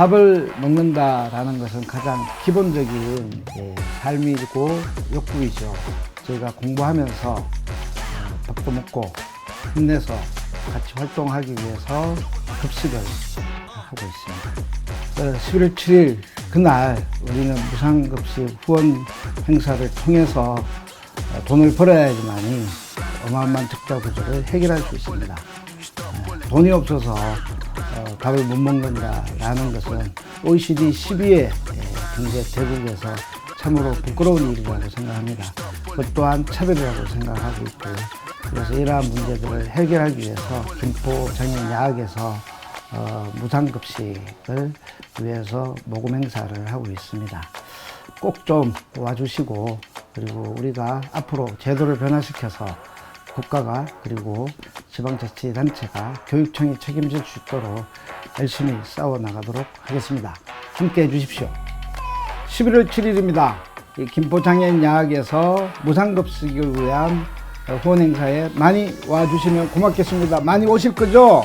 밥을 먹는다라는 것은 가장 기본적인 예, 삶이고 욕구이죠. 저희가 공부하면서 어, 밥도 먹고 힘내서 같이 활동하기 위해서 급식을 하고 있습니다. 11월 7일 그날 우리는 무상급식 후원 행사를 통해서 어, 돈을 벌어야지만이 어마어마한 적자 구조를 해결할 수 있습니다. 어, 돈이 없어서 어, 밥을 못 먹는다라는 것은 OECD 12의 경제 대국에서 참으로 부끄러운 일이라고 생각합니다. 그것 또한 차별이라고 생각하고 있고 그래서 이러한 문제들을 해결하기 위해서 김포 장애인야학에서 어, 무상급식을 위해서 모금 행사를 하고 있습니다. 꼭 좀 와주시고 그리고 우리가 앞으로 제도를 변화시켜서 국가가 그리고 지방자치단체가 교육청이 책임질 수 있도록 열심히 싸워 나가도록 하겠습니다. 함께 해 주십시오. 11월 7일입니다. 김포장애인 야학에서 무상급식을 위한 후원 행사에 많이 와주시면 고맙겠습니다. 많이 오실 거죠?